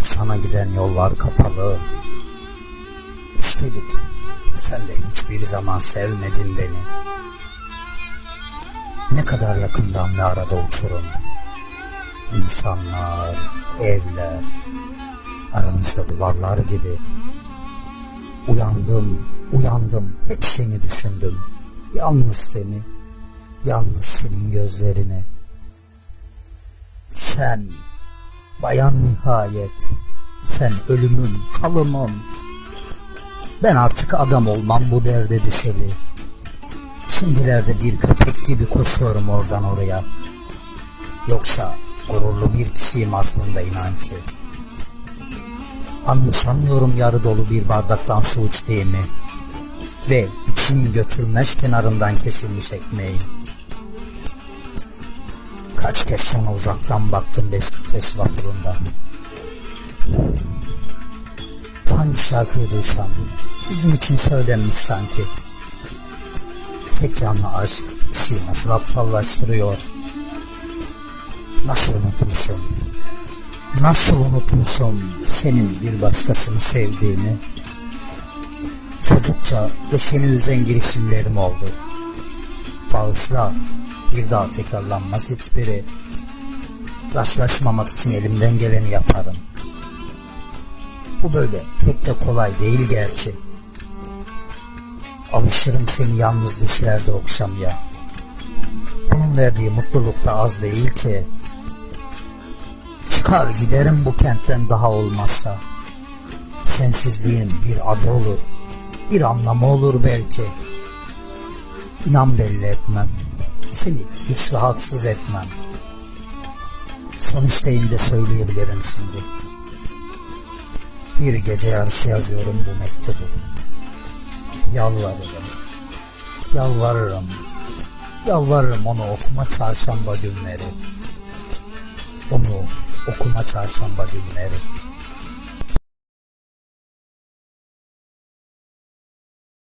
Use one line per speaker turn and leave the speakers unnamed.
sana giden yollar kapalı. Üstelik sen de hiçbir zaman sevmedin beni. Ne kadar yakından ve arada uçurum. İnsanlar, evler, aramızda duvarlar gibi. Uyandım, uyandım, hep seni düşündüm. Yalnız seni, yalnız senin gözlerini. Sen, bayan nihayet, sen ölümüm, kalımım. Ben artık adam olmam bu derde düşeli. Şimdilerde bir köpek gibi koşuyorum oradan oraya. Yoksa gururlu bir kişiyim aslında inan ki. Anımsamıyorum yarı dolu bir bardaktan su içtiğimi ve içim götürmez kenarından kesilmiş ekmeği. Kaç kez sana uzaktan baktım 545 vapurunda. Hangi şarkıyı duysam bizim için söylenmiş sanki. Tek yanlı aşk kişiyi nasıl aptallaştırıyor. Nasıl unutmuşum. Nasıl unutmuşum senin bir başkasını sevdiğini. Çocukça ve seni üzen girişimlerim oldu. Bağışla, bir daha tekrarlanmaz hiçbiri. Rastlaşmamak için elimden geleni yaparım. Bu böyle pek de kolay değil gerçi. Alışırım seni yalnız düşlerde okşamaya. Bunun verdiği mutluluk da az değil ki. Çıkar giderim bu kentten daha olmazsa. Sensizliğin bir adı olur, bir anlamı olur belki. İnan belli etmem, seni hiç rahatsız etmem. Son isteğimi de söyleyebilirim şimdi. Bir gece yarısı yazıyorum bu mektubu. Yalvarırım, yalvarırım, yalvarırım onu okuma çarşamba günleri. Onu okuma çarşamba günleri.